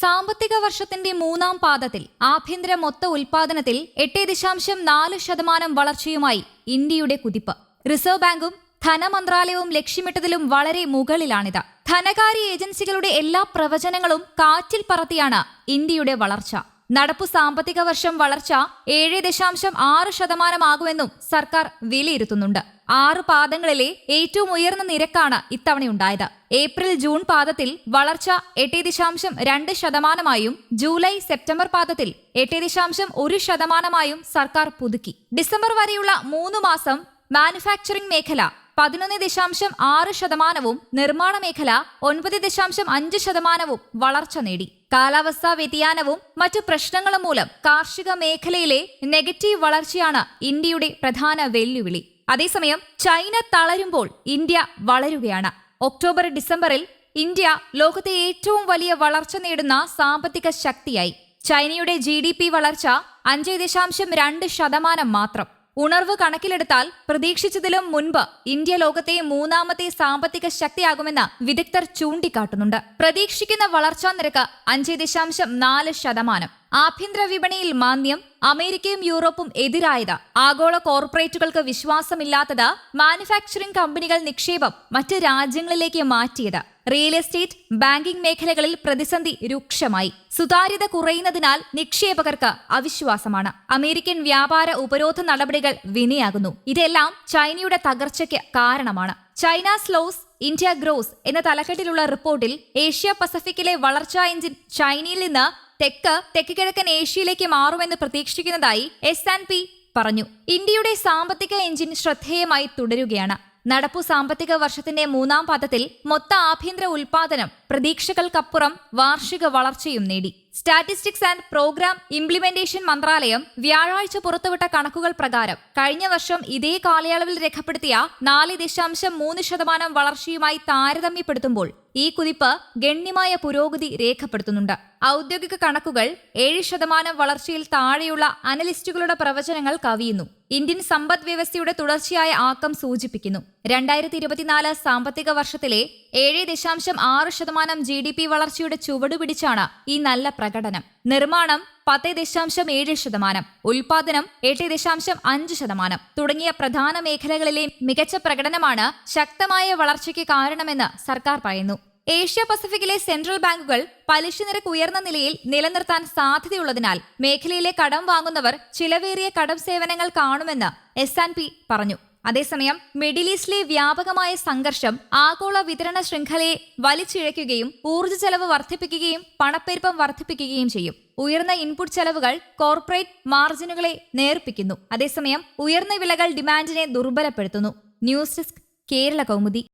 സാമ്പത്തിക വർഷത്തിന്റെ മൂന്നാം പാദത്തിൽ ആഭ്യന്തര മൊത്ത ഉൽപാദനത്തിൽ എട്ട് ദശാംശം നാല് ശതമാനം വളർച്ചയുമായി ഇന്ത്യയുടെ കുതിപ്പ്. റിസർവ് ബാങ്കും ധനമന്ത്രാലയവും ലക്ഷ്യമിട്ടതിലും വളരെ മുകളിലാണിത്. ധനകാര്യ ഏജൻസികളുടെ എല്ലാ പ്രവചനങ്ങളും കാറ്റിൽ പറത്തിയാണ് ഇന്ത്യയുടെ വളർച്ച. നടപ്പു സാമ്പത്തിക വർഷം വളർച്ച ഏഴ് ദശാംശം ആറ് ശതമാനമാകുമെന്നും സർക്കാർ വിലയിരുത്തുന്നുണ്ട്. ആറ് പാദങ്ങളിലെ ഏറ്റവും ഉയർന്ന നിരക്കാണ് ഇത്തവണയുണ്ടായത് ഏപ്രിൽ ജൂൺ പാദത്തിൽ വളർച്ച എട്ട് ദശാംശം രണ്ട് ശതമാനമായും ജൂലൈ സെപ്റ്റംബർ പാദത്തിൽ എട്ട് ദശാംശം ഒരു ശതമാനമായും സർക്കാർ പുതുക്കി. ഡിസംബർ വരെയുള്ള മൂന്ന് മാസം മാനുഫാക്ചറിംഗ് മേഖല പതിനൊന്ന് ദശാംശം ആറ് ശതമാനവും നിർമ്മാണ മേഖല ഒൻപത് ദശാംശം അഞ്ച് ശതമാനവും വളർച്ച നേടി. കാലാവസ്ഥാ വ്യതിയാനവും മറ്റു പ്രശ്നങ്ങളും മൂലം കാർഷിക മേഖലയിലെ നെഗറ്റീവ് വളർച്ചയാണ് ഇന്ത്യയുടെ പ്രധാന വെല്ലുവിളി. അതേസമയം ചൈന തളരുമ്പോൾ ഇന്ത്യ വളരുകയാണ്. ഒക്ടോബർ ഡിസംബറിൽ ഇന്ത്യ ലോകത്തെ ഏറ്റവും വലിയ വളർച്ച നേടുന്ന സാമ്പത്തിക ശക്തിയായി. ചൈനയുടെ ജി ഡി പി വളർച്ച അഞ്ച് ദശാംശം രണ്ട് ശതമാനം മാത്രം. ഉണർവ് കണക്കിലെടുത്താൽ പ്രതീക്ഷിച്ചതിലും മുൻപ് ഇന്ത്യ ലോകത്തെ മൂന്നാമത്തെ സാമ്പത്തിക ശക്തിയാകുമെന്ന് വിദഗ്ധർ ചൂണ്ടിക്കാട്ടുന്നുണ്ട്. പ്രതീക്ഷിക്കുന്ന വളർച്ചാ നിരക്ക് അഞ്ച് ദശാംശം നാല് ശതമാനം. ആഭ്യന്തര വിപണിയിൽ മാന്ദ്യം അമേരിക്കയും യൂറോപ്പും എതിരായത്. ആഗോള കോർപ്പറേറ്റുകൾക്ക് വിശ്വാസമില്ലാത്തത് മാനുഫാക്ചറിംഗ് കമ്പനികൾ നിക്ഷേപം മറ്റ് രാജ്യങ്ങളിലേക്ക് മാറ്റിയത്. റിയൽ എസ്റ്റേറ്റ് ബാങ്കിംഗ് മേഖലകളിൽ പ്രതിസന്ധി രൂക്ഷമായി. സുതാര്യത കുറയുന്നതിനാൽ നിക്ഷേപകർക്ക് അവിശ്വാസമാണ്. അമേരിക്കൻ വ്യാപാര ഉപരോധ നടപടികൾ വിനയാകുന്നു. ഇതെല്ലാം ചൈനയുടെ തകർച്ചയ്ക്ക് കാരണമാണ്. ചൈന സ്ലോസ് ഇന്ത്യ ഗ്രോസ് എന്ന തലക്കെട്ടിലുള്ള റിപ്പോർട്ടിൽ ഏഷ്യ പസഫിക്കിലെ വളർച്ചാ എഞ്ചിൻ ചൈനയിൽ നിന്ന് തെക്ക് തെക്ക് കിഴക്കൻ ഏഷ്യയിലേക്ക് മാറുമെന്ന് പ്രതീക്ഷിക്കുന്നതായി എസ് ആൻഡ് പി പറഞ്ഞു. ഇന്ത്യയുടെ സാമ്പത്തിക എഞ്ചിൻ ശ്രദ്ധേയമായി തുടരുകയാണ്. നടപ്പു സാമ്പത്തിക വർഷത്തിന്റെ മൂന്നാം പാദത്തിൽ മൊത്ത ആഭ്യന്തര ഉൽപാദനം പ്രതീക്ഷകൾക്കപ്പുറം വാർഷിക വളർച്ചയും നേടി. സ്റ്റാറ്റിസ്റ്റിക്സ് ആൻഡ് പ്രോഗ്രാം ഇംപ്ലിമെന്റേഷൻ മന്ത്രാലയം വ്യാഴാഴ്ച പുറത്തുവിട്ട കണക്കുകൾ പ്രകാരം കഴിഞ്ഞ വർഷം ഇതേ കാലയളവിൽ രേഖപ്പെടുത്തിയ നാല് ദശാംശം മൂന്ന് ശതമാനം വളർച്ചയുമായി താരതമ്യപ്പെടുത്തുമ്പോൾ ഈ കുതിപ്പ് ഗണ്യമായ പുരോഗതി രേഖപ്പെടുത്തുന്നുണ്ട്. ഔദ്യോഗിക കണക്കുകൾ ഏഴ് ശതമാനം വളർച്ചയിൽ താഴെയുള്ള അനലിസ്റ്റുകളുടെ പ്രവചനങ്ങൾ കവിയുന്നു. ഇന്ത്യൻ സമ്പദ് വ്യവസ്ഥയുടെ തുടർച്ചയായ ആക്കം സൂചിപ്പിക്കുന്നു. രണ്ടായിരത്തി ഇരുപത്തിനാല് സാമ്പത്തിക വർഷത്തിലെ ഏഴ് ദശാംശം ആറ് ശതമാനം ജി ഡി പി വളർച്ചയുടെ ചുവടുപിടിച്ചാണ് ഈ നല്ല പ്രകടനം. നിർമ്മാണം പത്ത് ദശാംശം ഏഴ് ശതമാനം ഉൽപാദനം എട്ട് ദശാംശം അഞ്ച് ശതമാനം തുടങ്ങിയ പ്രധാന മേഖലകളിലെ മികച്ച പ്രകടനമാണ് ശക്തമായ വളർച്ചയ്ക്ക് കാരണമെന്ന് സർക്കാർ പറയുന്നു. ഏഷ്യ പസഫിക്കിലെ സെൻട്രൽ ബാങ്കുകൾ പലിശ നിരക്ക് ഉയർന്ന നിലയിൽ നിലനിർത്താൻ സാധ്യതയുള്ളതിനാൽ മേഖലയിലെ കടം വാങ്ങുന്നവർ ചിലവേറിയ കടം സേവനങ്ങൾ കാണുമെന്ന് എസ് പറഞ്ഞു. അതേസമയം മിഡിൽ ഈസ്റ്റിലെ വ്യാപകമായ സംഘർഷം ആഗോള വിതരണ ശൃംഖലയെ വലിച്ചിഴയ്ക്കുകയും ഊർജ ചെലവ് വർദ്ധിപ്പിക്കുകയും പണപ്പെരുപ്പം വർദ്ധിപ്പിക്കുകയും ചെയ്യും. ഉയർന്ന ഇൻപുട്ട് ചെലവുകൾ കോർപ്പറേറ്റ് മാർജിനുകളെ നേർപ്പിക്കുന്നു അതേസമയം ഉയർന്ന വിലകൾ ഡിമാൻഡിനെ ദുർബലപ്പെടുത്തുന്നു. News desk Kerala Kaumudi.